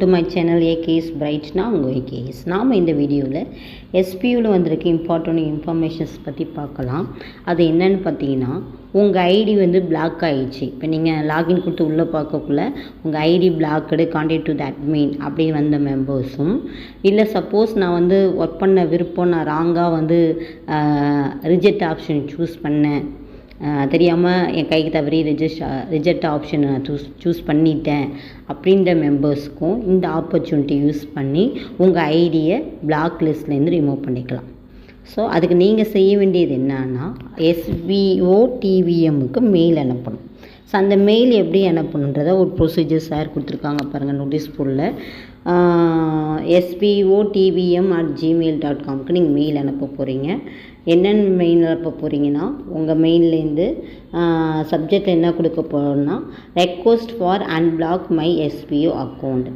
To my channel AKS பிரைட்னா உங்கள் AKS நாம் இந்த வீடியோவில் எஸ்பியூவில் வந்திருக்க இம்பார்ட்டன்ட் இன்ஃபர்மேஷன்ஸ் பற்றி பார்க்கலாம். அது என்னென்னு பார்த்தீங்கன்னா உங்கள் ஐடி வந்து பிளாக் ஆகிடுச்சு இப்போ நீங்கள் லாகின் கொடுத்து உள்ளே பார்க்கக்குள்ள உங்கள் ID blocked contact to the admin அப்படின்னு வந்த மெம்பர்ஸும் இல்லை சப்போஸ் நான் வந்து ஒர்க் பண்ண விருப்பம் நான் ராங்காக வந்து ரிஜெக்ட் ஆப்ஷன் சூஸ் பண்ணேன். தெரியாமல் என் கைக்கு தவறி ரிஜெஸ்ட் ரிஜெக்ட் ஆப்ஷனை நான் சூஸ் சூஸ் பண்ணிட்டேன் அப்படின்ற மெம்பர்ஸ்க்கும் இந்த ஆப்பர்ச்சுனிட்டி யூஸ் பண்ணி உங்கள் ஐடியை பிளாக் லிஸ்ட்லேருந்து ரிமூவ் பண்ணிக்கலாம். ஸோ அதுக்கு நீங்கள் செய்ய வேண்டியது என்னன்னா எஸ்விஓ டிவிஎம்முக்கு மெயில் அனுப்பணும். ஸோ அந்த மெயில் எப்படி அனுப்பணுன்றத ஒரு ப்ரொசீஜர் சார் கொடுத்துருக்காங்க பாருங்கள் நோட்டீஸ் போர்டில் SPO TVM at Gmail dot காம்க்கு நீங்கள் மெயில் அனுப்ப போகிறீங்க என்னென்ன மெயில் அனுப்ப போகிறீங்கன்னா உங்கள் மெயிலேருந்து சப்ஜெக்டில் என்ன கொடுக்க போகிறோம்னா request for unblock my SPO account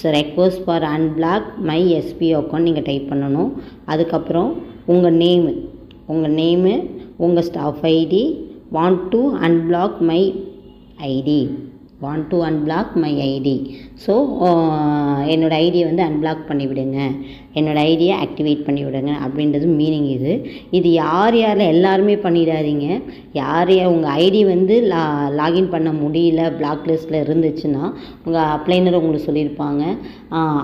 so request for unblock my SPO account நீங்கள் டைப் பண்ணணும். அதுக்கப்புறம் உங்கள் நேமு உங்கள் நேமு உங்கள் staff ID want to unblock my ID want to unblock my ID so என்னோடய ஐடியை வந்து அன்பிளாக் பண்ணிவிடுங்க. என்னோடய ஐடியை ஆக்டிவேட் பண்ணி விடுங்க அப்படின்றது மீனிங் இது. இது யார் யாரில் எல்லாருமே பண்ணிடாதீங்க. யார் உங்கள் ஐடி வந்து லா லாகின் பண்ண முடியல பிளாக் லிஸ்ட்டில் இருந்துச்சுன்னா உங்கள் அப்ளைனர் உங்களுக்கு சொல்லியிருப்பாங்க.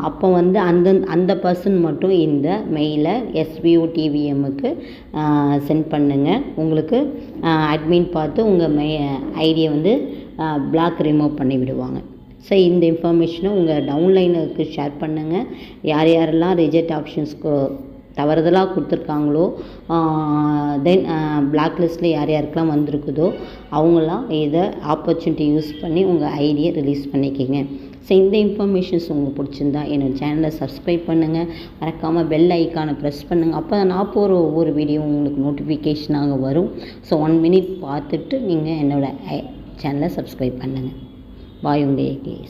அப்போ வந்து அந்த அந்த பர்சன் மட்டும் இந்த மெயிலை எஸ்பிஓ டிவிஎம்முக்கு சென்ட் பண்ணுங்கள் உங்களுக்கு அட்மின் பார்த்து உங்கள் மெ ஐடியை வந்து பிளாக் ரிமூவ் பண்ணி விடுவாங்க. ஸோ இந்த இன்ஃபர்மேஷனை உங்கள் டவுன்லைனுக்கு ஷேர் பண்ணுங்கள் யார் யாரெல்லாம் ரிஜெக்ட் ஆப்ஷன்ஸ்க்கு தவறுதலாக கொடுத்துருக்காங்களோ தென் பிளாக் லிஸ்ட்டில் யார் யாருக்கெலாம் வந்திருக்குதோ அவங்களாம் இதை ஆப்பர்ச்சுனிட்டி யூஸ் பண்ணி உங்கள் ஐடியை ரிலீஸ் பண்ணிக்கிங்க. ஸோ இந்த இன்ஃபர்மேஷன்ஸ் உங்களுக்கு பிடிச்சிருந்தா என்னோடய சேனலை சப்ஸ்கிரைப் பண்ணுங்கள் மறக்காமல் பெல் ஐக்கானை ப்ரெஸ் பண்ணுங்கள் அப்போ நான் போகிற ஒவ்வொரு வீடியோ உங்களுக்கு நோட்டிஃபிகேஷனாக வரும். ஸோ ஒன் மினிட் பார்த்துட்டு நீங்கள் என்னோடய சேனலை சப்ஸ்கிரைப் பண்ணுங்கள் பாய் உங்கள்